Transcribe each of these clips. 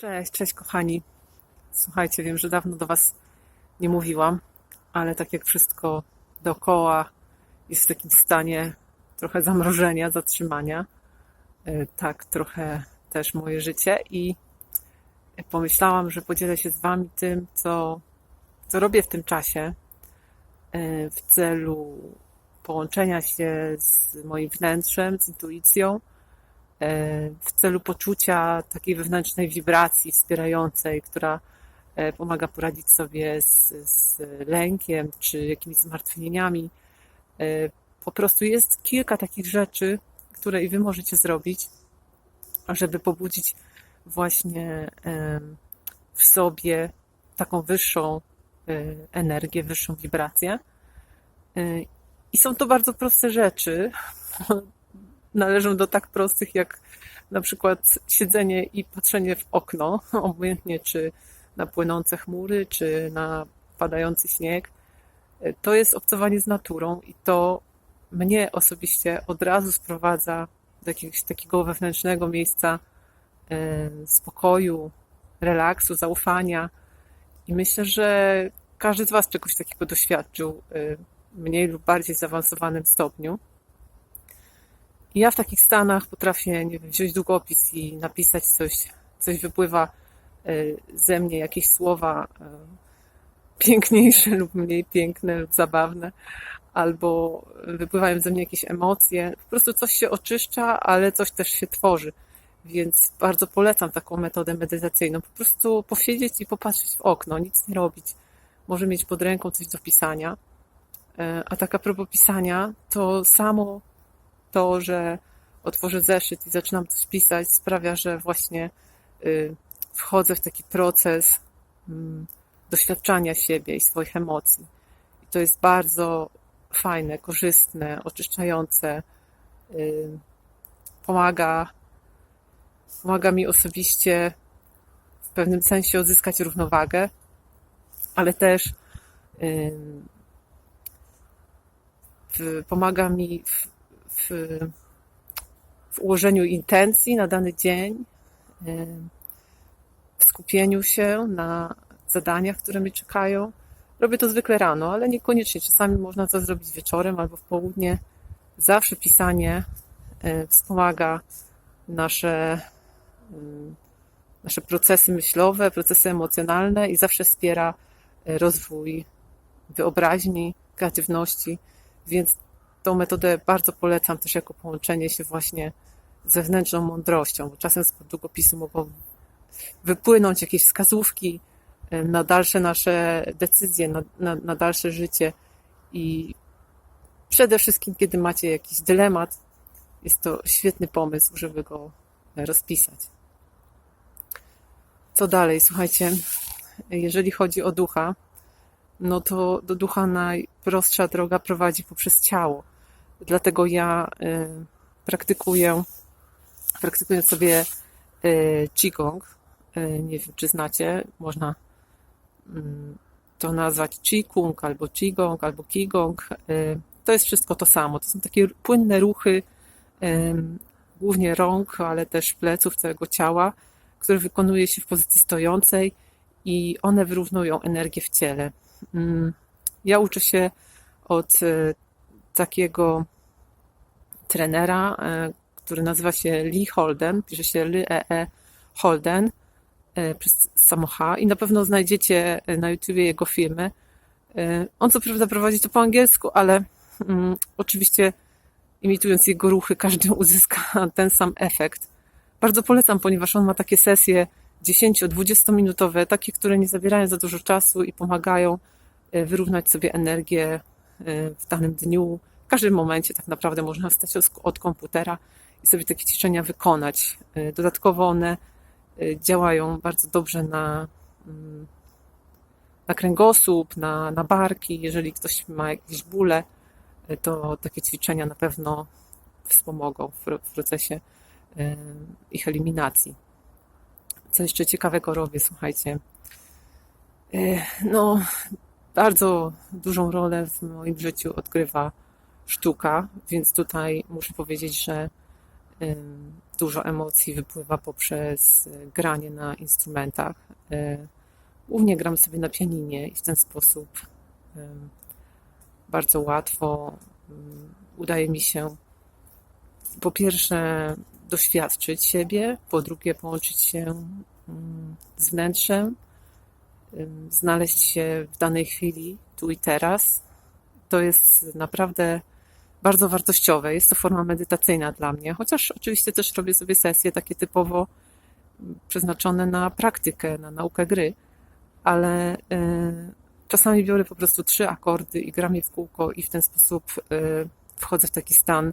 Cześć, cześć kochani. Słuchajcie, wiem, że dawno do Was nie mówiłam, ale tak jak wszystko dookoła jest w takim stanie trochę zamrożenia, zatrzymania, e, tak trochę też moje życie i pomyślałam, że podzielę się z Wami tym, co, co robię w tym czasie e, w celu połączenia się z moim wnętrzem, z intuicją, w celu poczucia takiej wewnętrznej wibracji wspierającej, która e, pomaga poradzić sobie z, z lękiem czy jakimiś zmartwieniami. E, Po prostu jest kilka takich rzeczy, które i Wy możecie zrobić, żeby pobudzić właśnie w sobie taką wyższą e, energię, wyższą wibrację. E, I są to bardzo proste rzeczy. Należą do tak prostych jak na przykład siedzenie i patrzenie w okno, obojętnie czy na płynące chmury, czy na padający śnieg. To jest obcowanie z naturą i to mnie osobiście od razu sprowadza do jakiegoś takiego wewnętrznego miejsca e, spokoju, relaksu, zaufania. I myślę, że każdy z Was czegoś takiego doświadczył e, w mniej lub bardziej zaawansowanym stopniu. I ja w takich stanach potrafię, nie wiem, wziąć długopis i napisać coś, coś wypływa e, ze mnie, jakieś słowa e, piękniejsze lub mniej piękne lub zabawne, albo wypływają ze mnie jakieś emocje. Po prostu coś się oczyszcza, ale coś też się tworzy. Więc bardzo polecam taką metodę medytacyjną. Po prostu posiedzieć i popatrzeć w okno, nic nie robić. Może mieć pod ręką coś do pisania. E, A tak a propos pisania, to samo to, że otworzę zeszyt i zaczynam coś pisać, sprawia, że właśnie y, wchodzę w taki proces mm, doświadczania siebie i swoich emocji. I to jest bardzo fajne, korzystne, oczyszczające. y, Pomaga, pomaga mi osobiście w pewnym sensie odzyskać równowagę, ale też y, pomaga mi w, w, w ułożeniu intencji na dany dzień, y, w skupieniu się na zadaniach, które mnie czekają. Robię to zwykle rano, ale niekoniecznie. Czasami można to zrobić wieczorem albo w południe. Zawsze pisanie y, wspomaga nasze, y, nasze procesy myślowe, procesy emocjonalne i zawsze wspiera rozwój wyobraźni, kreatywności, więc tą metodę bardzo polecam też jako połączenie się właśnie z zewnętrzną mądrością, bo czasem z długopisu mogą wypłynąć jakieś wskazówki na dalsze nasze decyzje, na, na, na dalsze życie i przede wszystkim, kiedy macie jakiś dylemat, jest to świetny pomysł, żeby go rozpisać. Co dalej? Słuchajcie, jeżeli chodzi o ducha, no to do ducha najprostsza droga prowadzi poprzez ciało. Dlatego ja y, praktykuję, praktykuję sobie y, Qigong. Y, nie wiem, czy znacie, można mm, to nazwać Qigong albo Qigong albo Qigong. To jest wszystko to samo. To są takie płynne ruchy, głównie rąk, ale też pleców, całego ciała, które wykonuje się w pozycji stojącej i one wyrównują energię w ciele. Mm, Ja uczę się od takiego trenera, e, który nazywa się Lee Holden, pisze się Lee E. E. Holden e, przez samo H i na pewno znajdziecie e, na YouTubie jego filmy. On co prawda prowadzi to po angielsku, ale mm, oczywiście imitując jego ruchy, każdy uzyska ten sam efekt. Bardzo polecam, ponieważ on ma takie sesje 10-20 minutowe, takie, które nie zabierają za dużo czasu i pomagają wyrównać sobie energię w danym dniu. W każdym momencie tak naprawdę można wstać od- komputera i sobie takie ćwiczenia wykonać. E, Dodatkowo one e, działają bardzo dobrze na, mm, na kręgosłup, na, na barki. Jeżeli ktoś ma jakieś bóle, to takie ćwiczenia na pewno wspomogą w, procesie ich eliminacji. Co jeszcze ciekawego robię, słuchajcie. No, bardzo dużą rolę w moim życiu odgrywa sztuka, więc tutaj muszę powiedzieć, że dużo emocji wypływa poprzez granie na instrumentach. Y, Głównie gram sobie na pianinie i w ten sposób bardzo łatwo ym, udaje mi się po pierwsze doświadczyć siebie, po drugie połączyć się ym, z wnętrzem, znaleźć się w danej chwili, tu i teraz. To jest naprawdę bardzo wartościowe. Jest to forma medytacyjna dla mnie, chociaż oczywiście też robię sobie sesje takie typowo przeznaczone na praktykę, na naukę gry, ale y, czasami biorę po prostu trzy akordy i gram je w kółko i w ten sposób y, wchodzę w taki stan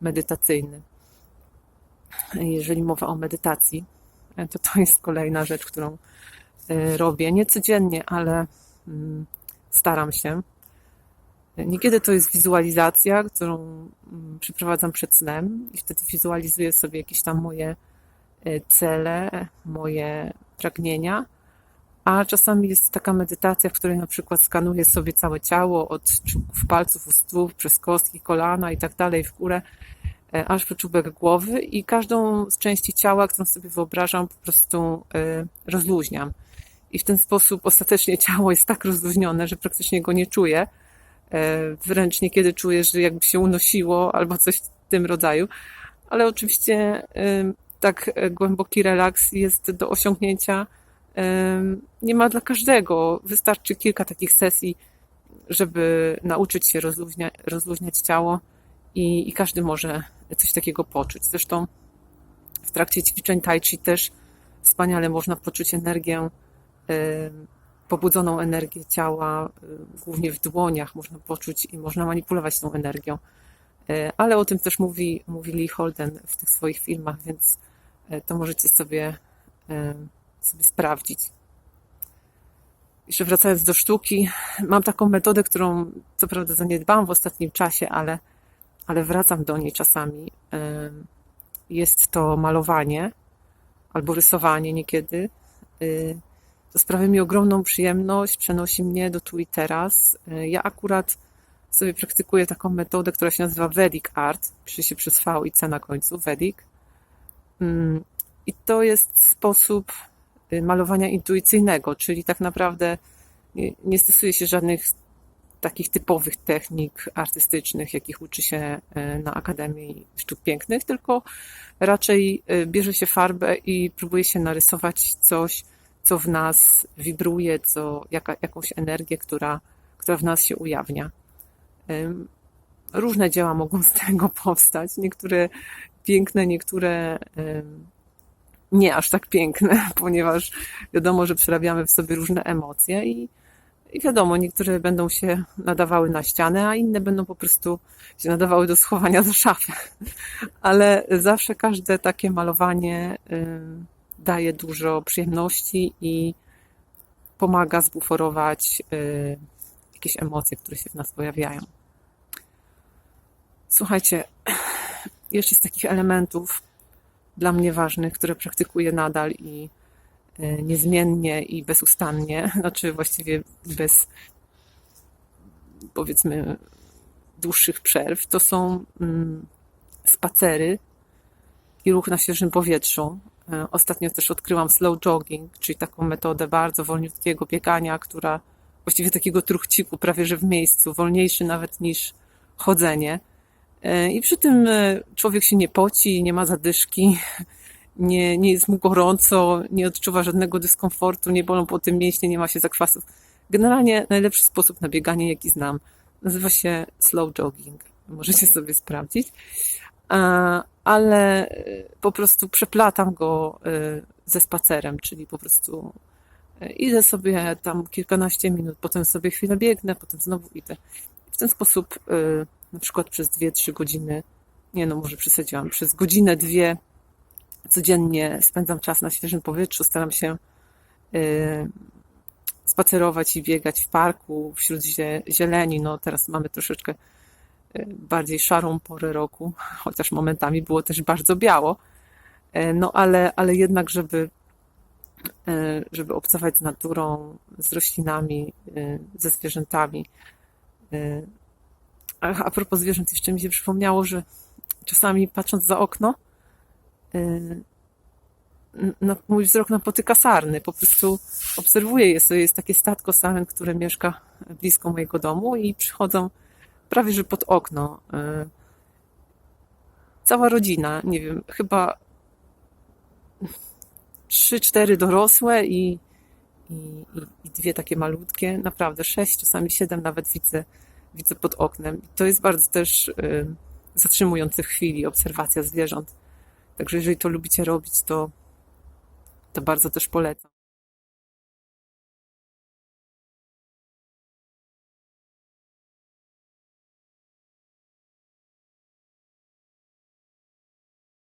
medytacyjny. Jeżeli mowa o medytacji, to to jest kolejna rzecz, którą robię. Nie codziennie, ale mm, staram się. Niekiedy to jest wizualizacja, którą mm, przeprowadzam przed snem i wtedy wizualizuję sobie jakieś tam moje e, cele, moje pragnienia, a czasami jest taka medytacja, w której na przykład skanuję sobie całe ciało od czubków palców u stóp, przez kostki, kolana i tak dalej w górę, aż po czubek głowy i każdą z części ciała, którą sobie wyobrażam, po prostu e, rozluźniam. I w ten sposób ostatecznie ciało jest tak rozluźnione, że praktycznie go nie czuję E, Wręcz niekiedy czuję, że jakby się unosiło albo coś w tym rodzaju. Ale oczywiście e, tak głęboki relaks jest do osiągnięcia. e, Nie ma dla każdego. Wystarczy kilka takich sesji, żeby nauczyć się rozluźnia, rozluźniać ciało i, i każdy może coś takiego poczuć. Zresztą w trakcie ćwiczeń tai chi też wspaniale można poczuć energię e, pobudzoną energię ciała, y, głównie w dłoniach można poczuć i można manipulować tą energią. Y, Ale o tym też mówi, mówi Lee Holden w tych swoich filmach, więc y, to możecie sobie, sobie sprawdzić. Jeszcze wracając do sztuki, mam taką metodę, którą co prawda zaniedbałam w ostatnim czasie, ale, ale wracam do niej czasami. Jest to malowanie albo rysowanie niekiedy. To sprawia mi ogromną przyjemność, przenosi mnie do tu i teraz. Ja akurat sobie praktykuję taką metodę, która się nazywa Vedic Art, pisze się przez V i C na końcu, Vedic. Mm, I to jest sposób y, malowania intuicyjnego, czyli tak naprawdę nie stosuje się żadnych takich typowych technik artystycznych, jakich uczy się y, na Akademii Sztuk Pięknych, tylko raczej y, bierze się farbę i próbuje się narysować coś, co w nas wibruje, co, jaka, jakąś energię, która, która w nas się ujawnia. Różne dzieła mogą z tego powstać. Niektóre piękne, niektóre nie aż tak piękne, ponieważ wiadomo, że przerabiamy w sobie różne emocje i, i wiadomo, niektóre będą się nadawały na ścianę, a inne będą po prostu się nadawały do schowania za szafę. Ale zawsze każde takie malowanie daje dużo przyjemności i pomaga zbuforować y, jakieś emocje, które się w nas pojawiają. Słuchajcie, jeszcze z takich elementów dla mnie ważnych, które praktykuję nadal i y, niezmiennie i bezustannie, znaczy właściwie bez powiedzmy dłuższych przerw, to są mm, spacery i ruch na świeżym powietrzu. E, ostatnio też odkryłam slow jogging, czyli taką metodę bardzo wolniutkiego biegania, która właściwie takiego truchciku prawie że w miejscu, wolniejszy nawet niż chodzenie. E, I przy tym e, człowiek się nie poci, nie ma zadyszki, nie, nie jest mu gorąco, nie odczuwa żadnego dyskomfortu, nie bolą po tym mięśnie, nie ma się zakwasów. Generalnie najlepszy sposób na bieganie, jaki znam, nazywa się slow jogging. Możecie sobie sprawdzić ale y, po prostu przeplatam go y, ze spacerem, czyli po prostu y, idę sobie tam kilkanaście minut, potem sobie chwilę biegnę, potem znowu idę. W ten sposób na przykład przez dwie, trzy godziny, nie no, może przesadziłam, przez godzinę, dwie codziennie spędzam czas na świeżym powietrzu, staram się spacerować i biegać w parku, wśród zieleni. No teraz mamy troszeczkę bardziej szarą porę roku, chociaż momentami było też bardzo biało. E, no ale, ale jednak, żeby, żeby obcować z naturą, z roślinami, ze zwierzętami. A, a propos zwierząt, jeszcze mi się przypomniało, że czasami patrząc za okno, y, na, mój wzrok napotyka sarny. Po prostu obserwuję je. sobie. Jest takie statko saren, które mieszka blisko mojego domu i przychodzą prawie że pod okno. Y, Cała rodzina, nie wiem, chyba trzy, cztery dorosłe i, i, i, dwie takie malutkie. Naprawdę sześć, czasami siedem nawet widzę, widzę pod oknem. To jest bardzo też y, zatrzymujące w chwili obserwacja zwierząt. Także jeżeli to lubicie robić, to, to bardzo też polecam.